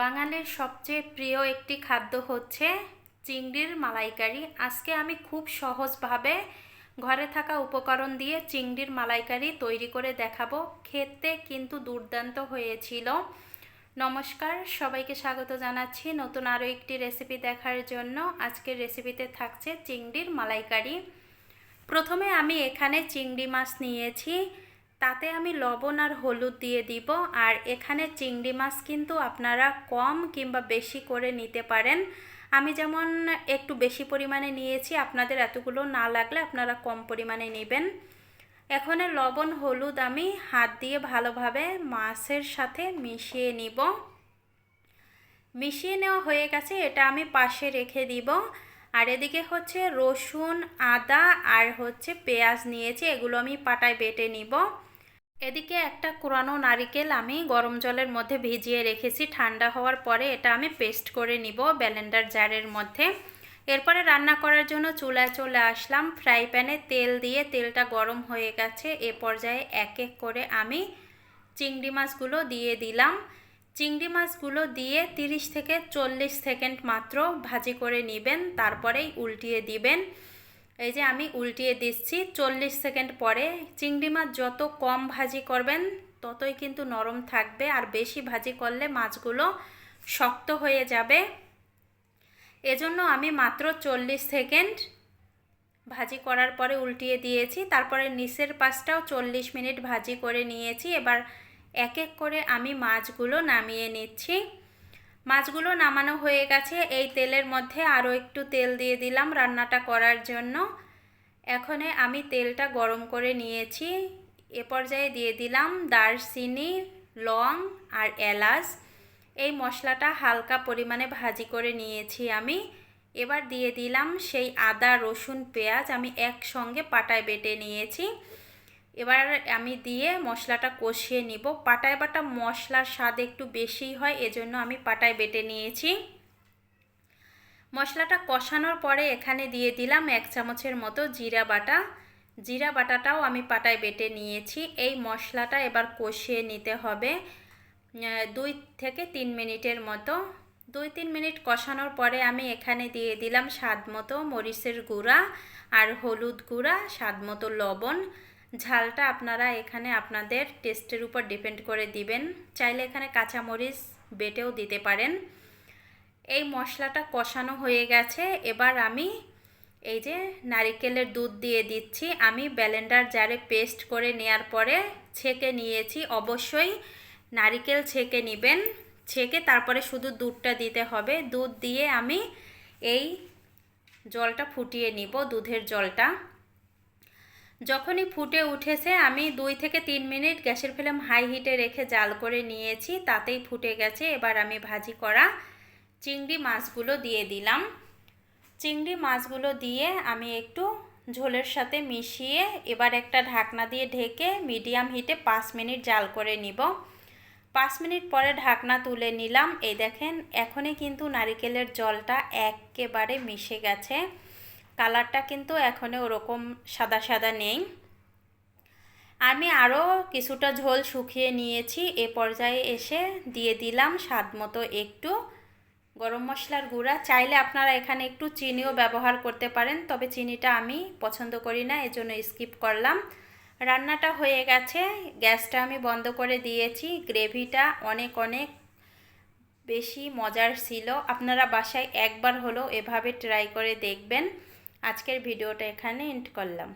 বাঙালির সবচেয়ে প্রিয় একটি খাদ্য হচ্ছে চিংড়ির মালাইকারি। আজকে আমি খুব সহজভাবে ঘরে থাকা উপকরণ দিয়ে চিংড়ির মালাইকারি তৈরি করে দেখাবো। খেতে কিন্তু দুর্দান্ত হয়েছিল। নমস্কার, সবাইকে স্বাগত জানাচ্ছি নতুন আরও একটি রেসিপি দেখার জন্য। আজকের রেসিপিতে থাকছে চিংড়ির মালাইকারি। প্রথমে আমি এখানে চিংড়ি মাছ নিয়েছি। তাতে আমি লবণ আর হলুদ দিয়ে দিব। আর এখানে চিংড়ি মাছ কিন্তু আপনারা কম কিংবা বেশি করে নিতে পারেন। আমি যেমন একটু বেশি পরিমাণে নিয়েছি, আপনাদের এতগুলো না লাগলে আপনারা কম পরিমাণে নেবেন। এখন লবণ, হলুদ আমি হাত দিয়ে ভালোভাবে মাছের সাথে মিশিয়ে নিব। মিশিয়ে নেওয়া হয়ে গেছে, এটা আমি পাশে রেখে দিব। আর এদিকে হচ্ছে রসুন, আদা আর হচ্ছে পেঁয়াজ নিয়েছি, এগুলো আমি পাটায় বেটে নিব। এদিকে একটা কোরানো নারিকেল আমি গরম জলের মধ্যে ভিজিয়ে রেখেছি। ঠান্ডা হওয়ার পরে এটা আমি পেস্ট করে নিব ব্যালেন্ডার জারের মধ্যে। এরপরে রান্না করার জন্য চুলায় চলে আসলাম। ফ্রাই প্যানে তেল দিয়ে তেলটা গরম হয়ে গেছে। এ পর্যায়ে এক এক করে আমি চিংড়ি মাছগুলো দিয়ে দিলাম। চিংড়ি মাছগুলো দিয়ে 30 থেকে চল্লিশ সেকেন্ড মাত্র ভাজি করে নেবেন। তারপরেই উল্টিয়ে দিবেন। এই যে আমি উল্টিয়ে দিচ্ছি, চল্লিশ সেকেন্ড পরে চিংড়ি মাছ যত কম ভাজি করবেন, ততই কিন্তু নরম থাকবে। আর বেশি ভাজি করলে মাছগুলো শক্ত হয়ে যাবে। এজন্য আমি মাত্র চল্লিশ সেকেন্ড ভাজি করার পরে উল্টিয়ে দিয়েছি। তারপরে নিচের পাশটাও চল্লিশ মিনিট ভাজি করে নিয়েছি। এবার এক এক করে আমি মাছগুলো নামিয়ে নিচ্ছি। মাছগুলো নামানো হয়ে গেছে। এই তেলের মধ্যে আরও একটু তেল দিয়ে দিলাম রান্নাটা করার জন্য। এখানে আমি তেলটা গরম করে নিয়েছি। এ পর্যায়ে দিয়ে দিলাম দারচিনি, লং আর এলাচ। এই মশলাটা হালকা পরিমাণে ভাজি করে নিয়েছি আমি। এবার দিয়ে দিলাম সেই আদা রসুন পেঁয়াজ আমি একসঙ্গে পাটায় বেটে নিয়েছি। এবার আমি দিয়ে মশলাটা কষিয়ে নিব। পাটায় বাটা মশলার স্বাদ একটু বেশি হয়, এজন্য আমি পাটায় বেটে নিয়েছি। মশলাটা কষানোর পরে এখানে দিয়ে দিলাম এক চামচের মতো জিরা বাটা। জিরা বাটাটাও আমি পাটায় বেটে নিয়েছি। এই মশলাটা এবার কষিয়ে নিতে হবে দুই থেকে তিন মিনিটের মতো। দুই তিন মিনিট কষানোর পরে আমি এখানে দিয়ে দিলাম স্বাদ মতো মরিচের গুঁড়া আর হলুদ গুঁড়া, স্বাদ মতো লবণ। ঝালটা আপনারা এখানে আপনাদের টেস্টের উপর ডিপেন্ড করে দিবেন। চাইলে এখানে কাঁচামরিচ বেটেও দিতে পারেন। এই মশলাটা কষানো হয়ে গেছে। এবার আমি এই যে নারিকেলের দুধ দিয়ে দিচ্ছি। আমি ব্যালেন্ডার জারে পেস্ট করে নেয়ার পরে ছেঁকে নিয়েছি। অবশ্যই নারিকেল ছেঁকে নেবেন। ছেঁকে তারপরে শুধু দুধটা দিতে হবে। দুধ দিয়ে আমি এই জলটা ফুটিয়ে নিব, দুধের জলটা। যখনই ফুটে উঠেছে, আমি দুই থেকে তিন মিনিট গ্যাসের ফ্লেম হাই হিটে রেখে জাল করে নিয়েছি, তাতেই ফুটে গেছে। এবার আমি ভাজি করা চিংড়ি মাছগুলো দিয়ে দিলাম। চিংড়ি মাছগুলো দিয়ে আমি একটু ঝোলের সাথে মিশিয়ে এবার একটা ঢাকনা দিয়ে ঢেকে মিডিয়াম হিটে পাঁচ মিনিট জাল করে নিব। পাঁচ মিনিট পরে ঢাকনা তুলে নিলাম। এই দেখেন, এখনই কিন্তু নারিকেলের জলটা একেবারে মিশে গেছে। কালারটা কিন্তু এখনও ওরকম সাদা সাদা নেই। আমি আরও কিছুটা ঝোল শুকিয়ে নিয়েছি, এ পর্যায়ে এসে দিয়ে দিলাম স্বাদ মতো একটু গরম মশলার গুঁড়া। চাইলে আপনারা এখানে একটু চিনিও ব্যবহার করতে পারেন, তবে চিনিটা আমি পছন্দ করি না, এজন্য স্কিপ করলাম। রান্নাটা হয়ে গেছে, গ্যাসটা আমি বন্ধ করে দিয়েছি, গ্রেভিটা অনেক অনেক বেশি মজার ছিল। আপনারা বাসায় একবার হলেও এভাবে ট্রাই করে দেখবেন। আজকের ভিডিওটা এখানে এন্ড করলাম।